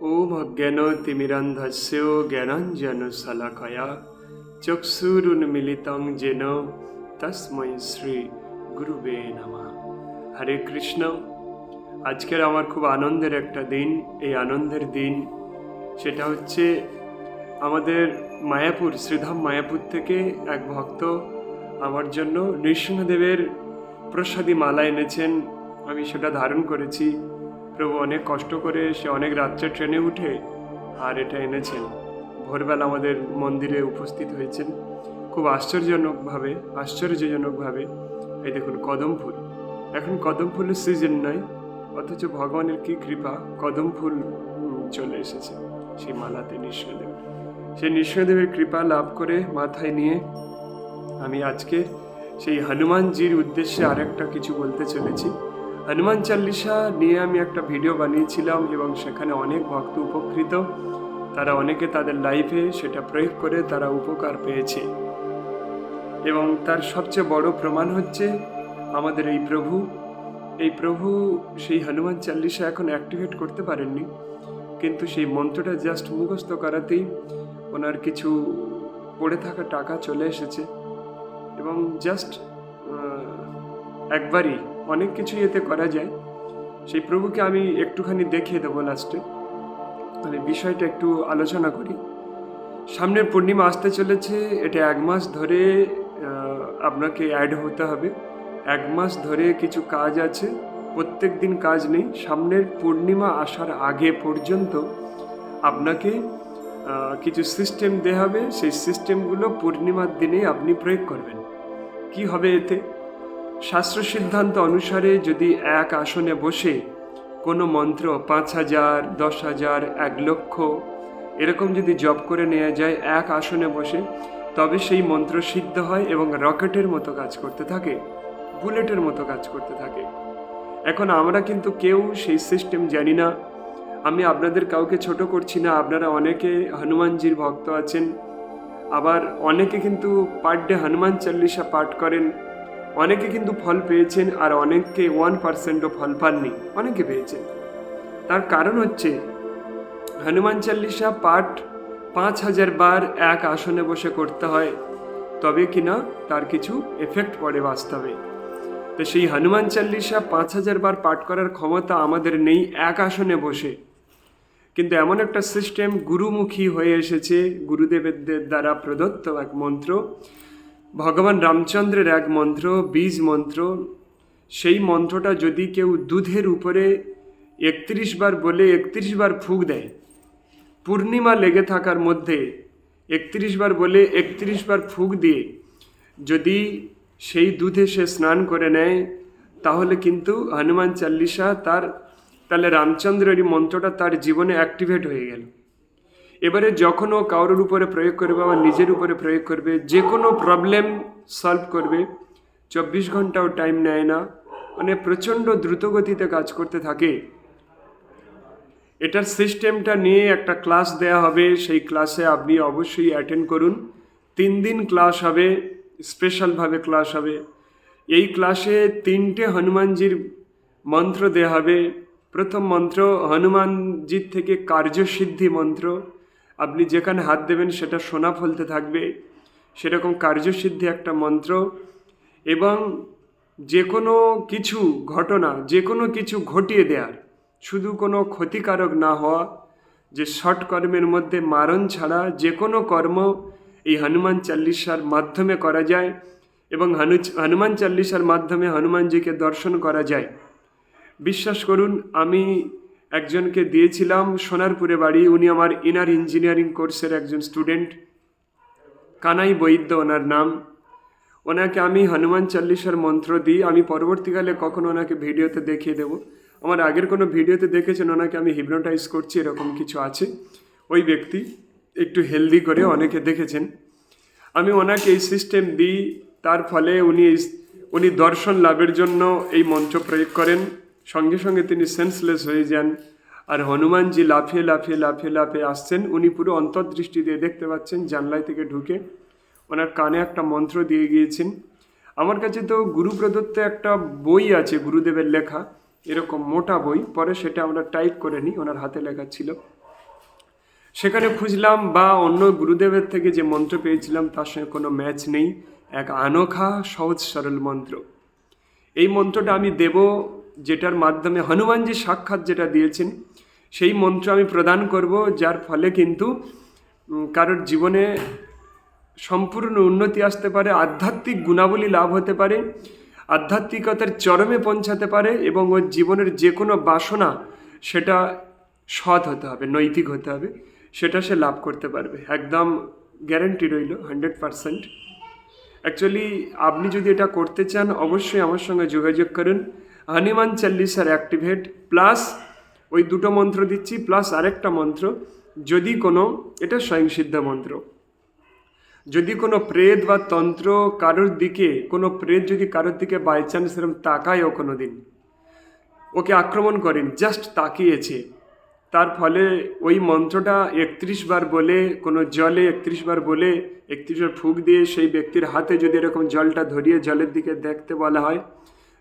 জ্ঞানতিমিরান্ধস্য জ্ঞানাঞ্জনশলাকয়া চক্ষুরুন্মিলিতং যেন তস্মৈ শ্রী গুরুবে নমঃ হরে কৃষ্ণ আজকের আমার খুব আনন্দের একটা দিন, এই আনন্দের দিন, সেটা হচ্ছে আমাদের মায়াপুর, শ্রীধাম মায়াপুর থেকে এক ভক্ত আমার জন্য নৃসিংহদেবের প্রসাদী মালা এনেছেন। আমি সেটা ধারণ করেছি। প্রভু অনেক কষ্ট করে সে অনেক রাত্রে ট্রেনে উঠে আর এটা এনেছেন। ভোরবেলা আমাদের মন্দিরে উপস্থিত হয়েছেন। খুব আশ্চর্যজনকভাবে আশ্চর্যজনকভাবে। এই দেখুন, কদম ফুল। এখন কদম ফুলের সিজন নয় অথচ ভগবানের কি কৃপা, কদম ফুল চলে এসেছে। সেই মালাতে নৃসিংহদেব সেই নৃসিংহদেবের কৃপা লাভ করে মাথায় নিয়ে আমি আজকে সেই হনুমানজির উদ্দেশ্যে আর একটা কিছু বলতে চলেছি। হনুমান চাল্লিশা নিয়ে আমি একটা ভিডিও বানিয়েছিলাম এবং সেখানে অনেক ভক্ত উপকৃত। তারা অনেকে তাদের লাইফে সেটা প্রয়োগ করে তারা উপকার পেয়েছে। এবং তার সবচেয়ে বড় প্রমাণ হচ্ছে আমাদের এই প্রভু। এই প্রভু সেই হনুমান চাল্লিশা এখন অ্যাক্টিভেট করতে পারেননি। কিন্তু সেই মন্ত্রটা জাস্ট মুখস্থ করাতেই ওনার কিছু পড়ে থাকা টাকা চলে এসেছে। এবং জাস্ট একবারই অনেক কিছু এতে করা যায়। সেই প্রভুকে আমি একটুখানি দেখিয়ে দেবো লাস্টে মানে বিষয়টা একটু আলোচনা করি। সামনের পূর্ণিমা আসতে চলেছে, এটা এক মাস ধরে আপনাকে অ্যাড হতে হবে। এক মাস ধরে কিছু কাজ আছে, প্রত্যেক দিন কাজ নেই। সামনের পূর্ণিমা আসার আগে পর্যন্ত আপনাকে কিছু সিস্টেম দেওয়া হবে। সেই সিস্টেমগুলো পূর্ণিমার দিনে আপনি প্রয়োগ করবেন। কি হবে এতে? শাস্ত্র সিদ্ধান্ত অনুসারে যদি এক আসনে বসে কোনো মন্ত্র পাঁচ হাজার, দশ হাজার, এক লক্ষ, এরকম যদি জপ করে নেওয়া যায়, এক আসনে বসে, তবে সেই মন্ত্র সিদ্ধ হয় এবং রকেটের মতো কাজ করতে থাকে, বুলেটের মতো কাজ করতে থাকে। এখন আমরা কিন্তু কেউ সেই সিস্টেম জানি না। আমি আপনাদের কাউকে ছোট করছি না, আপনারা অনেকে হনুমানজির ভক্ত আছেন। আবার অনেকে কিন্তু পার ডে হনুমান চল্লিশা পাঠ করেন। অনেকে কিন্তু ফল পেয়েছেন আর অনেককে ওয়ান পার্সেন্টও ফল পাননি, অনেকে পেয়েছেন। তার কারণ হচ্ছে, হনুমান চল্লিশা পাঠ পাঁচ হাজার বার এক আসনে বসে করতে হয়, তবে কিনা তার কিছু এফেক্ট পড়ে বাস্তবে। তো সেই হনুমান চল্লিশা পাঁচ হাজার বার পাঠ করার ক্ষমতা আমাদের নেই এক আসনে বসে। কিন্তু এমন একটা সিস্টেম গুরুমুখী হয়ে এসেছে, গুরুদেবের দ্বারা প্রদত্ত এক মন্ত্র ভগবান রামচন্দ্রের এক মন্ত্র, বীজ মন্ত্র, সেই মন্ত্রটা যদি কেউ দুধের উপরে একত্রিশ বার বলে একত্রিশ বার ফুক দেয়, পূর্ণিমা লেগে থাকার মধ্যে একত্রিশ বার বলে একত্রিশ বার ফুক দিয়ে যদি সেই দুধে সে স্নান করে নেয়, তাহলে কিন্তু হনুমান চাল্লিশা তার, তাহলে রামচন্দ্রের মন্ত্রটা তার জীবনে অ্যাক্টিভেট হয়ে গেল। এবারে যখন ও কারোর উপরে প্রয়োগ করবে বা নিজের উপরে প্রয়োগ করবে, যে কোনো প্রবলেম সলভ করবে, চব্বিশ ঘন্টাও টাইম নেয় না মানে প্রচণ্ড দ্রুতগতিতে কাজ করতে থাকে। এটার সিস্টেমটা নিয়ে একটা ক্লাস দেয়া হবে, সেই ক্লাসে আপনি অবশ্যই অ্যাটেন্ড করুন। তিন দিন ক্লাস হবে স্পেশালভাবে ক্লাস হবে। এই ক্লাসে তিনটে হনুমানজির মন্ত্র দেয়া হবে। প্রথম মন্ত্র হনুমানজির থেকে কার্যসিদ্ধি মন্ত্র আপনি যেখানে হাত দেবেন সেটা সোনা ফলতে থাকবে। সেরকম কার্যসিদ্ধি একটা মন্ত্র। এবং যে কোনো কিছু ঘটনা যে কোনো কিছু ঘটিয়ে দেওয়ার শুধু কোনো ক্ষতিকারক না হওয়া, যে শর্ট কর্মের মধ্যে মারণ ছাড়া যে কোনো কর্ম এই হনুমান চাল্লিশার মাধ্যমে করা যায় এবং হনু, হনুমান চাল্লিশার মাধ্যমে হনুমানজিকে দর্শন করা যায়। বিশ্বাস করুন, আমি একজনকে দিয়েছিলাম সোনারপুরে বাড়ি, উনি আমার ইনার ইঞ্জিনিয়ারিং কোর্সের একজন স্টুডেন্ট কানাই বৈদ্য ওনার নাম। ওনাকে আমি হনুমান চল্লিশার মন্ত্র দিই, আমি পরবর্তীকালে কখনো ওনাকে ভিডিওতে দেখিয়ে দেবো। আমার আগের কোনো ভিডিওতে দেখেছেন, ওনাকে আমি হিপনোটাইজ করছি, এরকম কিছু আছে। ওই ব্যক্তি একটু হেলদি করে অনেকে দেখেছেন। আমি ওনাকে এই সিস্টেম দিই, তার ফলে উনি উনি দর্শন লাভের জন্য এই মন্ত্র প্রয়োগ করেন। সঙ্গে সঙ্গে তিনি সেন্সলেস হয়ে যান। আর হনুমানজি লাফিয়ে লাফিয়ে লাফিয়ে লাফিয়ে আসছেন। উনি পুরো অন্তর্দৃষ্টি দিয়ে দেখতে পাচ্ছেন, জানলায় থেকে ঢুকে। ওনার কানে একটা মন্ত্র দিয়ে গিয়েছেন। আমার কাছে তো গুরু প্রদত্ত একটা বই আছে, গুরুদেবের লেখা। এরকম মোটা বই। পরে সেটা আমরা টাইপ করে নিই, ওনার হাতে লেখা ছিল। সেখানে খুঁজলাম, বা অন্য গুরুদেবের থেকে যে মন্ত্র পেয়েছিলাম, তার সঙ্গে কোনো ম্যাচ নেই। এক আনোখা, সহজ সরল মন্ত্র। এই মন্ত্রটা আমি দেব যেটার মাধ্যমে হনুমানজি সাক্ষাৎ যেটা দিয়েছেন, সেই মন্ত্র আমি প্রদান করব, যার ফলে কিন্তু কারোর জীবনে সম্পূর্ণ উন্নতি আসতে পারে, আধ্যাত্মিক গুণাবলী লাভ হতে পারে, আধ্যাত্মিকতার চরমে পৌঁছাতে পারে এবং ওর জীবনের যে কোনো বাসনা সেটা সৎ হতে হবে, নৈতিক হতে হবে, সেটা সে লাভ করতে পারবে। একদম গ্যারেন্টি রইল হান্ড্রেড পারসেন্ট অ্যাকচুয়ালি আপনি যদি এটা করতে চান, অবশ্যই আমার সঙ্গে যোগাযোগ করুন। হনুমান চল্লিশার অ্যাক্টিভেট প্লাস ওই দুটো মন্ত্র দিচ্ছি প্লাস আরেকটা মন্ত্র, যদি কোনো, এটা স্বয়ংসিদ্ধ মন্ত্র। যদি কোনো প্রেত বা তন্ত্র কারোর দিকে, কোনো প্রেত যদি কারোর দিকে বাই চান্স এরকম তাকায়ও কোনো দিন ওকে আক্রমণ করেন জাস্ট তাকিয়েছে, তার ফলে ওই মন্ত্রটা একত্রিশ বার বলে, কোনো জলে একত্রিশ বার বলে, একত্রিশ বার ফুক দিয়ে সেই ব্যক্তির হাতে যদি এরকম জলটা ধরিয়ে জলের দিকে দেখতে বলা হয়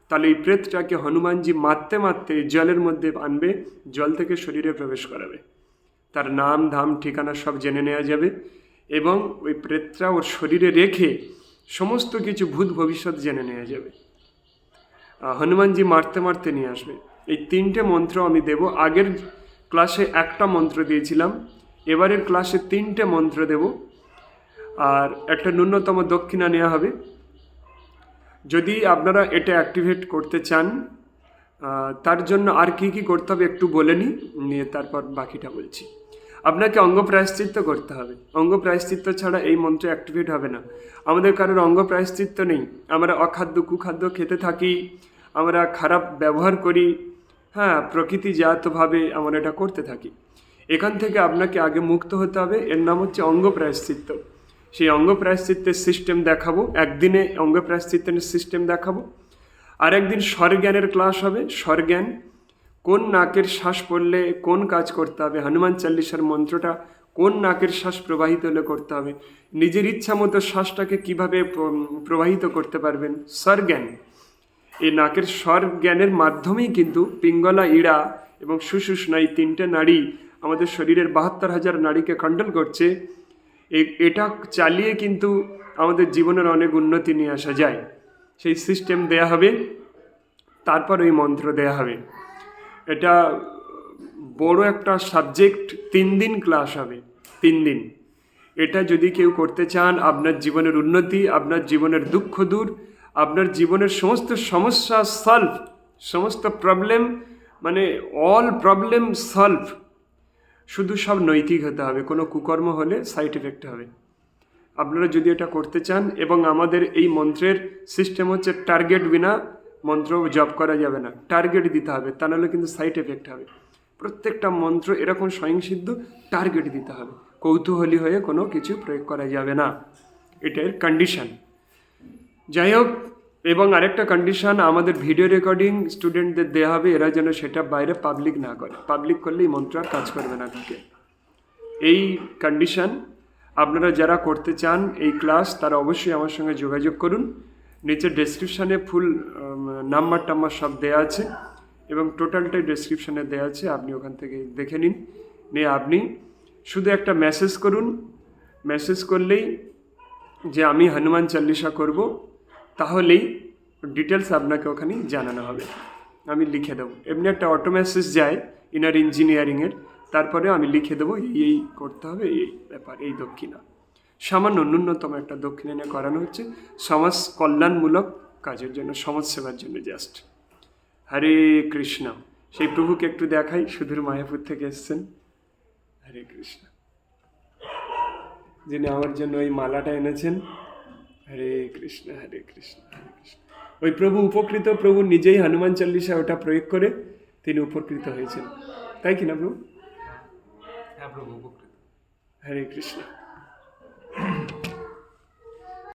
তাহলে এই প্রেতটাকে হনুমানজি মারতে মারতে জলের মধ্যে আনবে, জল থেকে শরীরে প্রবেশ করাবে। তার নাম, ধাম, ঠিকানা সব জেনে নেওয়া যাবে এবং ওই প্রেতটা ওর শরীরে রেখে সমস্ত কিছু ভূত ভবিষ্যৎ জেনে নেওয়া যাবে। হনুমানজি মারতে মারতে নিয়ে আসবে। এই তিনটে মন্ত্র আমি দেব। আগের ক্লাসে একটা মন্ত্র দিয়েছিলাম, এবারের ক্লাসে তিনটে মন্ত্র দেব। আর একটা ন্যূনতম দক্ষিণা নেওয়া হবে। যদি আপনারা এটা অ্যাক্টিভেট করতে চান তার জন্য আর কি কি করতে হবে একটু বলে নিই, নিয়ে তারপর বাকিটা বলছি। আপনাকে অঙ্গ প্রায়শ্চিত্ত করতে হবে। অঙ্গ প্রায়শ্চিত্ত ছাড়া এই মন্ত্র অ্যাক্টিভেট হবে না। আমাদের কারোর অঙ্গ প্রায়শ্চিত্ত নেই। আমরা অখাদ্য, কুখাদ্য খেতে থাকি, আমরা খারাপ ব্যবহার করি হ্যাঁ প্রকৃতি প্রকৃতিজাতভাবে আমরা এটা করতে থাকি। এখান থেকে আপনাকে আগে মুক্ত হতে হবে। এর নাম হচ্ছে অঙ্গ প্রায়শ্চিত্ত। সেই অঙ্গ প্রায়শ্চিত্তের সিস্টেম দেখাবো। একদিনে অঙ্গ প্রায়শ্চিত্তের সিস্টেম দেখাবো। আর একদিন স্বরজ্ঞানের ক্লাস হবে। স্বরজ্ঞান কোন নাকের শ্বাস পড়লে কোন কাজ করতে হবে? হনুমান চল্লিশার মন্ত্রটা কোন নাকের শ্বাস প্রবাহিত হলে করতে হবে? নিজের ইচ্ছা মতো শ্বাসটাকে কীভাবে প্র- প্রবাহিত করতে পারবেন? স্বরজ্ঞান। এই নাকের স্বর জ্ঞানের মাধ্যমেই কিন্তু পিঙ্গলা, ইড়া এবং সুষুষ্ণা এই তিনটে নারী আমাদের শরীরের বাহাত্তর হাজার নারীকে কন্ট্রোল করছে। এটা চালিয়ে কিন্তু আমাদের জীবনের অনেক উন্নতি নিয়ে আসা যায়। সেই সিস্টেম দেয়া হবে, তারপর ওই মন্ত্র দেয়া হবে। এটা বড় একটা সাবজেক্ট তিন দিন ক্লাস হবে, তিন দিন। এটা যদি কেউ করতে চান, আপনার জীবনের উন্নতি, আপনার জীবনের দুঃখ দূর, আপনার জীবনের সমস্ত সমস্যা সলভ সমস্ত প্রবলেম মানে অল প্রবলেম সলভ শুধু সব নৈতিক হতে হবে, কোনো কুকর্ম হলে সাইড এফেক্ট হবে। আপনারা যদি এটা করতে চান এবং আমাদের এই মন্ত্রের সিস্টেম হচ্ছে টার্গেট বিনা মন্ত্র জপ করা যাবে না টার্গেট দিতে হবে, তা নাহলে কিন্তু সাইড এফেক্ট হবে। প্রত্যেকটা মন্ত্র এরকম স্বয়ংসিদ্ধ টার্গেট দিতে হবে, কৌতূহলী হয়ে কোনো কিছু প্রয়োগ করা যাবে না। এটার কন্ডিশন যাই হোক এবং আরেকটা কন্ডিশন আমাদের ভিডিও রেকর্ডিং স্টুডেন্টদের দেওয়া হবে, এরা যেন সেটা বাইরে পাবলিক না করে। পাবলিক করলে এই মন্ত্র কাজ করবে না তাকে এই কন্ডিশন আপনারা যারা করতে চান এই ক্লাস তারা অবশ্যই আমার সঙ্গে যোগাযোগ করুন। নিচে ডেসক্রিপশানে ফুল নাম্বার টাম্বার সব দেওয়া আছে এবং টোটালটাই ডেসক্রিপশানে দেওয়া আছে, আপনি ওখান থেকে দেখে নিন। নিয়ে আপনি শুধু একটা মেসেজ করুন। মেসেজ করলেই যে আমি হনুমান চল্লিশা করব। তাহলেই ডিটেলস আপনাকে ওখানে জানানো হবে। আমি লিখে দেবো। এমনি একটা অটো মেসেজ যায় ইনার ইঞ্জিনিয়ারিংয়ের তারপরে আমি লিখে দেবো, এই এই করতে হবে, এই এই ব্যাপার, এই দক্ষিণা। সামান্য ন্যূনতম একটা দক্ষিণা নিয়ে করানো হচ্ছে, সমাজ কল্যাণমূলক কাজের জন্য, সমাজ সেবার জন্য জাস্ট হরে কৃষ্ণ। সেই প্রভুকে একটু দেখাই সুদূর মায়াপুর থেকে এসছেন। হরে কৃষ্ণ। যিনি আমার জন্য ওই মালাটা এনেছেন হরে কৃষ্ণ হরে কৃষ্ণ হরে কৃষ্ণ। ওই প্রভু উপকৃত প্রভু নিজেই হনুমান চল্লিশা ওটা প্রয়োগ করে তিনি উপকৃত হয়েছেন। তাই কি না প্রভু? হ্যাঁ প্রভু উপকৃত। হরে কৃষ্ণ।